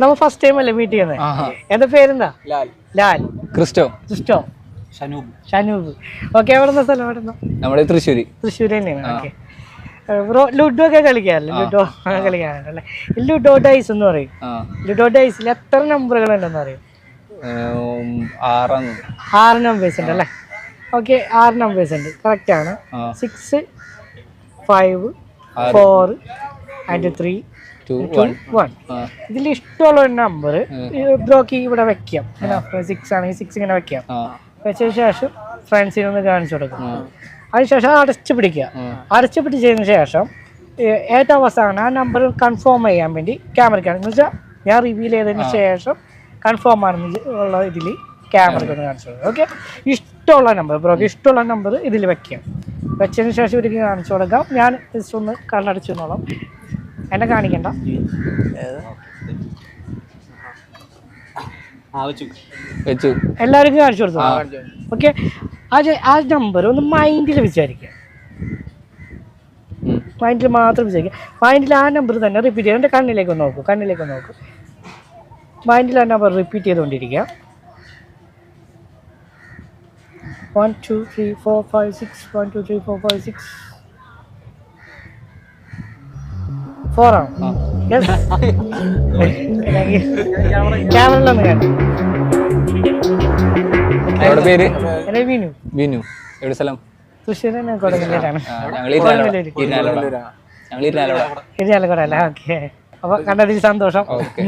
നമ്മൾ first time അല്ലേ meet ചെയ്യുന്നത് എന്റെ എന്താ പേരെന്താ? ലാൽ. ലാൽ. ക്രിസ്റ്റോ. ക്രിസ്റ്റോ. ഷനൂബ്. ഷനൂബ്. ഓക്കെ എവിടുന്ന സ്ഥലം? എവിടുന്ന നമ്മുടെ തൃശ്ശൂര്. തൃശ്ശൂർ തന്നെയാണ്. ഓക്കെ ബ്രോ ലുഡോ ഒക്കെ കളിക്കാറില്ല? ലുഡോ കളിക്കാറുണ്ടല്ലേ? ലുഡോ ഡൈസ് എന്ന് പറയും. ലുഡോ ഡൈസിൽ എത്ര നമ്പറുകൾ ഉണ്ടെന്ന് അറിയും? ആറ് ആറ് നമ്പേഴ്സ് ഉണ്ട് അല്ലേ? ഓക്കെ ആറ് നമ്പേഴ്സ് ഉണ്ട്. കറക്റ്റ് ആണ്. Six five four and three ഇതിൽ ഇഷ്ടമുള്ള ഒരു നമ്പർ ബ്രോക്ക് ഇവിടെ വെക്കാം. സിക്സ് ആണെങ്കിൽ സിക്സ് ഇങ്ങനെ വെക്കാം. വെച്ചതിന് ശേഷം ഫ്രണ്ട്സിനൊന്ന് കാണിച്ചു കൊടുക്കും. അതിനുശേഷം അടച്ചു പിടിക്കുക. അടച്ചു പിടിച്ചതിന് ശേഷം ഏറ്റവും അവസാനം ആ നമ്പർ കൺഫേം ചെയ്യാൻ വേണ്ടി ക്യാമറയ്ക്കാണ് എന്ന് വെച്ചാൽ ഞാൻ റിവീൽ ചെയ്തതിന് ശേഷം കൺഫേം ആണെന്ന് ഉള്ള ഇതിൽ ക്യാമറയ്ക്ക് ഒന്ന് കാണിച്ചു കൊടുക്കുക ഓക്കെ ഇഷ്ടമുള്ള നമ്പർ ബ്രോക്ക് ഇഷ്ടമുള്ള നമ്പർ ഇതിൽ വെക്കാം. വെച്ചതിന് ശേഷം ഇവർക്ക് കാണിച്ചു കൊടുക്കാം. ഞാൻ ജസ്റ്റ് ഒന്ന് കണ്ണടച്ചു എന്നോളാം എന്നെ കാണിക്കണ്ട. എല്ലാവർക്കും കാണിച്ചു കൊടുത്തു? ഓക്കെ. ആ ആ നമ്പർ ഒന്ന് മൈൻഡിൽ വിചാരിക്കുക. മൈൻഡിൽ മാത്രം വിചാരിക്കുക മൈൻഡിൽ ആ നമ്പർ തന്നെ റിപ്പീറ്റ് ചെയ്യുക എന്റെ കണ്ണിലേക്ക് ഒന്ന് നോക്കൂ കണ്ണിലേക്ക് ഒന്ന് നോക്കൂ. മൈൻഡിൽ ആ നമ്പർ റിപ്പീറ്റ് ചെയ്തുകൊണ്ടിരിക്കുക one two three four five six one two three four five six four ആണ്. ക്യാമറയിലൊന്ന് കേട്ടോ. എവിടെ പേര്? എന്റെ വിനു ബിനു എവിടെ സ്ഥലം? തൃശ്ശൂർ തന്നെ കൊടുങ്ങല്ലാണ് ആ, ഞങ്ങൾ ഇരുന്നാലോട ഇരുന്നാലോട അല്ല? ഓക്കെ. അപ്പൊ കണ്ടതിൽ സന്തോഷം. ഓക്കെ.